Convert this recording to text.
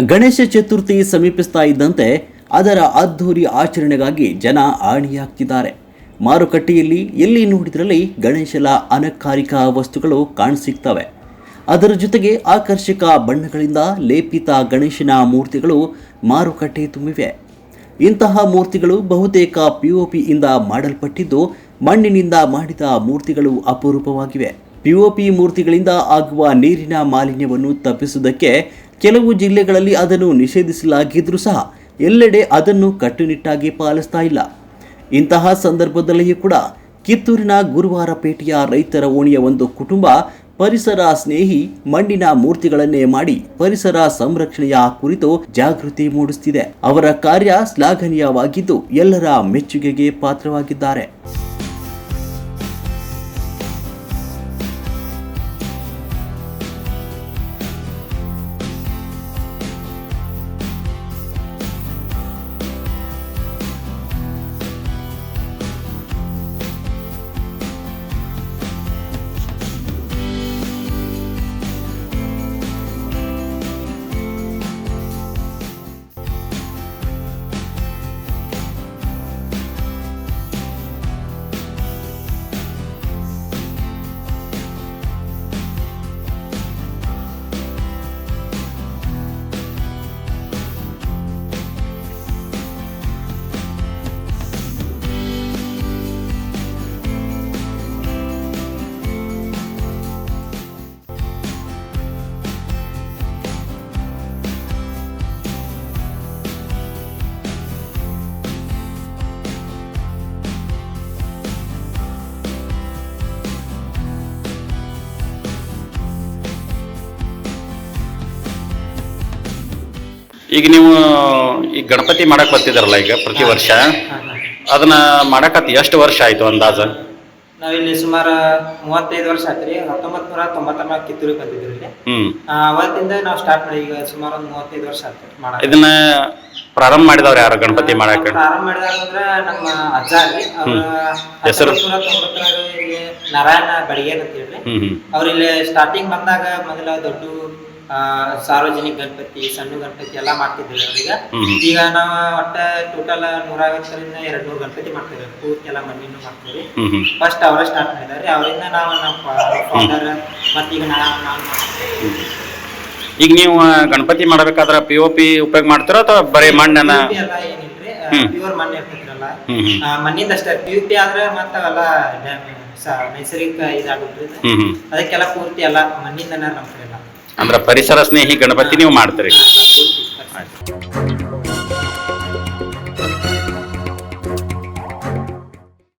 ಗಣೇಶ ಚತುರ್ಥಿ ಸಮೀಪಿಸ್ತಾ ಇದ್ದಂತೆ ಅದರ ಅದ್ಧೂರಿ ಆಚರಣೆಗಾಗಿ ಜನ ಆಣಿಯಾಗ್ತಿದ್ದಾರೆ. ಮಾರುಕಟ್ಟೆಯಲ್ಲಿ ಎಲ್ಲಿ ನೋಡಿದ್ರಲ್ಲಿ ಗಣೇಶನ ಅಲಂಕಾರಿಕ ವಸ್ತುಗಳು ಕಾಣಸಿಗ್ತವೆ. ಅದರ ಜೊತೆಗೆ ಆಕರ್ಷಕ ಬಣ್ಣಗಳಿಂದ ಲೇಪಿತ ಗಣೇಶನ ಮೂರ್ತಿಗಳು ಮಾರುಕಟ್ಟೆ ತುಂಬಿವೆ. ಇಂತಹ ಮೂರ್ತಿಗಳು ಬಹುತೇಕ ಪಿಒಪಿಯಿಂದ ಮಾಡಲ್ಪಟ್ಟಿದ್ದು ಮಣ್ಣಿನಿಂದ ಮಾಡಿದ ಮೂರ್ತಿಗಳು ಅಪರೂಪವಾಗಿವೆ. ಪಿಒಪಿ ಮೂರ್ತಿಗಳಿಂದ ಆಗುವ ನೀರಿನ ಮಾಲಿನ್ಯವನ್ನು ತಪ್ಪಿಸುವುದಕ್ಕೆ ಕೆಲವು ಜಿಲ್ಲೆಗಳಲ್ಲಿ ಅದನ್ನು ನಿಷೇಧಿಸಲಾಗಿದ್ದರೂ ಸಹ ಎಲ್ಲೆಡೆ ಅದನ್ನು ಕಟ್ಟುನಿಟ್ಟಾಗಿ ಪಾಲಿಸ್ತಾ ಇಲ್ಲ. ಇಂತಹ ಸಂದರ್ಭದಲ್ಲಿಯೂ ಕೂಡ ಕಿತ್ತೂರಿನ ಗುರುವಾರಪೇಟೆಯ ರೈತರ ಓಣಿಯ ಒಂದು ಕುಟುಂಬ ಪರಿಸರ ಸ್ನೇಹಿ ಮಣ್ಣಿನ ಮೂರ್ತಿಗಳನ್ನೇ ಮಾಡಿ ಪರಿಸರ ಸಂರಕ್ಷಣೆಯ ಕುರಿತು ಜಾಗೃತಿ ಮೂಡಿಸುತ್ತಿದೆ ಅವರ ಕಾರ್ಯ ಶ್ಲಾಘನೀಯವಾಗಿದ್ದು ಎಲ್ಲರ ಮೆಚ್ಚುಗೆಗೆ ಪಾತ್ರವಾಗಿದ್ದಾರೆ. ಈಗ ನೀವು ಈ ಗಣಪತಿ ಮಾಡಕ್ ಬರ್ತಿದಾರಲ್ಲ ಈಗ ಪ್ರತಿ ವರ್ಷ? ಅದನ್ನ ಮಾಡಕತ್ ಎಷ್ಟು ವರ್ಷ ಆಯ್ತು ಅಂದಾಜ? ನಾವಿಲ್ಲಿ ಸುಮಾರು ಮೂವತ್ತೈದು ವರ್ಷ ಆತ್ರಿ ಹತ್ತೊಂಬತ್ ನೂರ ತೊಂಬತ್ತರ ಕಿತ್ತೂರಿಗೆ ಬಂದಿದ್ರಿ ಹ್ಮ್. ಅವತ್ತಿಂದ ನಾವು ಸ್ಟಾರ್ಟ್ ಮಾಡಿ ಈಗ ಸುಮಾರು ಒಂದು ಮೂವತ್ತೈದು ವರ್ಷ ಆಯ್ತು ಮಾಡ ಇದನ್ನ ಪ್ರಾರಂಭ ಮಾಡಿದವ್ರು ಯಾರು ಗಣಪತಿ ಮಾಡಕ್? ಪ್ರಾರಂಭ ಮಾಡಿದಾರಂದ್ರ ನಮ್ಮ ಅಜ್ಜ ರೀ. ಅವ್ರ ಹೆಸರು? ನಾರಾಯಣ ಬಡಿಗೆ ಅಂತ ಹೇಳ್ರಿ ಅವ್ರ ಇಲ್ಲಿ ಸ್ಟಾರ್ಟಿಂಗ್ ಬಂದಾಗ ಮೊದಲ ದೊಡ್ಡ ಸಾರ್ವಜನಿಕ ಗಣಪತಿ ಸಣ್ಣ ಗಣಪತಿ ಎಲ್ಲಾ ಮಾಡ್ತಿದ್ದೇವೆ ಅವ್ರಿಗೆ. ಈಗ ನಾವು ಒಟ್ಟ ಟೋಟಲ್ ನೂರೈವತ್ತರಿಂದ ಎರಡ್ ನೂರು ಗಣಪತಿ ಮಾಡ್ತೇವೆ ಪೂರ್ತಿ ಎಲ್ಲ ಮಣ್ಣಿನ ಮಾಡ್ತೀವಿ. ಫಸ್ಟ್ ಅವರೇ ಸ್ಟಾರ್ಟ್ ಮಾಡಿದ್ದಾರೆ. ಅವರಿಂದ ನಾವು ನಮ್ಮ ಫಾದರ್ ಮತ್ತೀಗ ನಾವು ಈಗ ನೀವು ಗಣಪತಿ ಮಾಡಬೇಕಾದ್ರ ಪಿ ಒ ಪಿ ಉಪಯೋಗ ಮಾಡ್ತೀರಾ ಅಥವಾ ಬರೀ ಮಣ್ಣನ್ನ? ಏನಿಲ್ರಿ. ಪ್ಯೂರ್ ಮಣ್ಣು ಇರ್ತಿದ್ರಲ್ಲ ಮಣ್ಣಿಂದ ಅಷ್ಟೇ. ಪಿ ಯು ಪಿ ಆದ್ರೆ ಮತ್ತೆ ಅವೆಲ್ಲ ನೈಸರ್ಗಿಕ ಇದಾಗುತ್ತೆ ಅದಕ್ಕೆಲ್ಲ ಪೂರ್ತಿ ಎಲ್ಲ ಮಣ್ಣಿಂದನೇ ನಮ್ಮ ಕಡೆ ಅಂದ್ರ ಪರಿಸರ ಸ್ನೇಹಿ ಗಣಪತಿ ನೀವು ಮಾಡ್ತೀರಿ.